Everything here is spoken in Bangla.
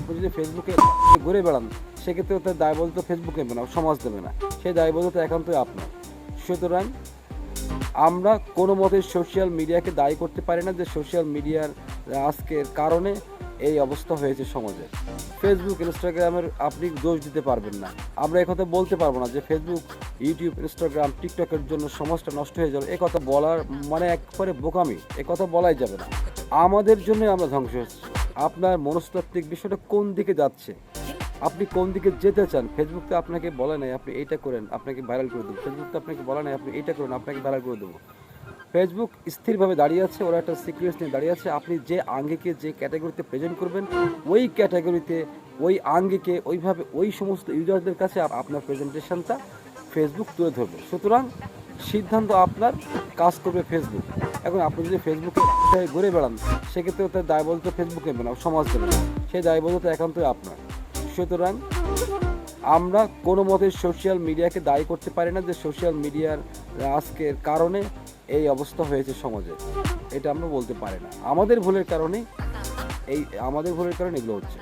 আপনি যদি ফেসবুকে ঘুরে বেড়ান, সেক্ষেত্রে তার দায়বদ্ধ ফেসবুক নেবে না, সমাজ দেবে না। সেই দায়বদ্ধতা একান্তই আপনার। সুতরাং আমরা কোনো মতে সোশ্যাল মিডিয়াকে দায়ী করতে পারি না যে সোশ্যাল মিডিয়ার আজকের কারণে এই অবস্থা হয়েছে সমাজে ফেসবুক ইনস্টাগ্রামের আপনি দোষ দিতে পারবেন না। আমরা কথা বলতে পারব না যে ফেসবুক ইউটিউব ইনস্টাগ্রাম টিকটকের জন্য সমাজটা নষ্ট হয়ে যাবে। কথা বলার মানে একবারে বোকামি। কথা বলাই যাবে না। আমাদের জন্য আমরা ধ্বংস হচ্ছি। আপনার মনস্তাত্ত্বিক বিষয়টা কোন দিকে যাচ্ছে? আপনি কোন দিকে যেতে চান? ফেসবুক তো আপনাকে বলে নাই, আপনি এইটা করেন, আপনাকে ভাইরাল করে দেবো। ফেসবুক তো আপনাকে বলে নাই, আপনি এইটা করেন, আপনাকে ভাইরাল করে দেবো। ফেসবুক স্থিরভাবে দাঁড়িয়ে আছে, ওরা একটা সিকুয়েন্স নিয়ে দাঁড়িয়ে আছে। আপনি যে আঙ্গিকে, যে ক্যাটাগরিতে প্রেজেন্ট করবেন, ওই ক্যাটাগরিতে ওই আঙ্গিকে, ওইভাবে ওই সমস্ত ইউজারদের কাছে আপনার প্রেজেন্টেশনটা ফেসবুক তুলে ধরবে। সুতরাং সিদ্ধান্ত আপনার, কাজ করবে ফেসবুক এখন আপনি যদি ফেসবুকে ঘুরে বেড়ান সেক্ষেত্রে তার দায়বদ্ধ ফেসবুক নেবে সমাজ দেবে না। সেই দায়বদ্ধতা একান্তই আপনার। সুতরাং আমরা কোনো মতে সোশ্যাল মিডিয়াকে দায়ী করতে পারি না যে সোশ্যাল মিডিয়ার আজকের কারণে এই অবস্থা হয়েছে সমাজে। এটা আমরা বলতে পারি না। আমাদের ভুলের কারণে এই, আমাদের ভুলের কারণে এগুলো হচ্ছে।